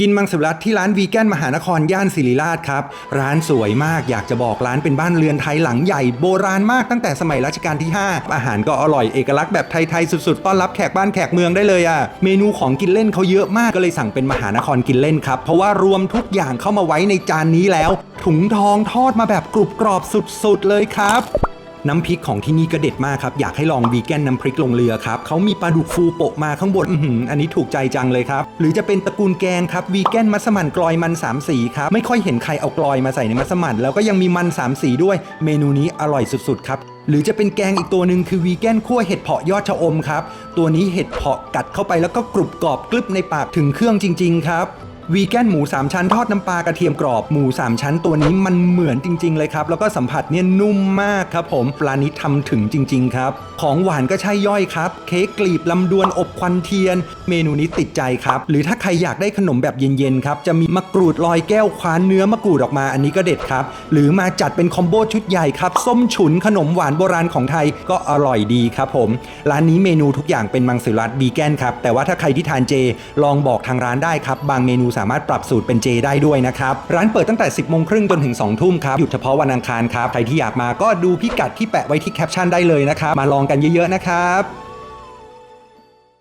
กินมังสวิรัตที่ร้านวีแกนมหานครย่านศิริราชครับ ร้านสวยมากอยากจะบอกร้านเป็นบ้านเรือนไทยหลังใหญ่โบราณมากตั้งแต่สมัยรัชกาลที่ 5 อาหารก็อร่อยเอกลักษณ์แบบไทย ๆ สุด ๆ ต้อนรับแขกบ้านแขกเมืองได้เลยอะ่ะ เมนูของกินเล่นเขาเยอะมากก็เลยสั่งเป็นมหานครกินเล่นครับ เพราะว่ารวมทุกอย่างเข้ามาไว้ในจานนี้แล้ว ถุงทองทอดมาแบบกรุบกรอบสุดๆเลยครับ น้ำพริกของที่นี่ก็เด็ดมากครับ อยากให้ลองวีแกนน้ำพริกลงเรือครับเขามีปลาดุกฟูโปะมาข้างบนอื้มอันนี้ถูกใจจังเลยครับ หรือจะเป็นตระกูลแกงครับวีแกนมัสมั่นกลอยมันสามสีครับ ไม่ค่อยเห็นใครเอากลอยมาใส่ในมัสมั่นแล้วก็ยังมีมันสามสีด้วย เมนูนี้อร่อยสุดๆครับหรือจะเป็นแกงอีกตัวหนึ่งคือวีแกนคั่วเห็ดเผาะยอดชะอมครับ ตัวนี้เห็ดเผาะกัดเข้าไปแล้วก็กรุบกรอบกรึบในปากถึงเครื่องจริง ๆ ครับ วีแกนหมู 3 ชั้นทอดน้ำปลากระเทียมกรอบหมู 3 ชั้นตัวนี้มันเหมือนจริง ๆ เลยครับ แล้วก็สัมผัสเนี่ยนุ่มมากครับผมปลานี้ทำถึงจริง ๆ ครับ ของหวานก็ใช่ย่อยครับ เค้กกลีบลำดวนอบควันเทียน เมนูนี้ติดใจครับ หรือถ้าใครอยากได้ขนมแบบเย็นๆครับจะมีมะกรูดลอยแก้วคว้านเนื้อมะกรูดออกมาอันนี้ก็เด็ดครับ หรือมาจัดเป็นคอมโบชุดใหญ่ครับส้มฉุนขนมหวานโบราณของไทยก็อร่อยดีครับผมร้านนี้เมนูทุกอย่างเป็นมังสวิรัตบีแกนครับแต่ว่าถ้าใครที่ทานเจลองบอกทางร้านได้ครับบางเมนูสามารถปรับสูตรเป็นเจได้ด้วยนะครับ ร้านเปิดตั้งแต่ 10โมงครึ่งจนถึง2ทุ่มครับ หยุดเฉพาะวันอังคารครับ ใครที่อยากมาก็ดูพิกัดที่แปะไว้ที่แคปชั่นได้เลยนะครับ มาลองกันเยอะๆนะครับ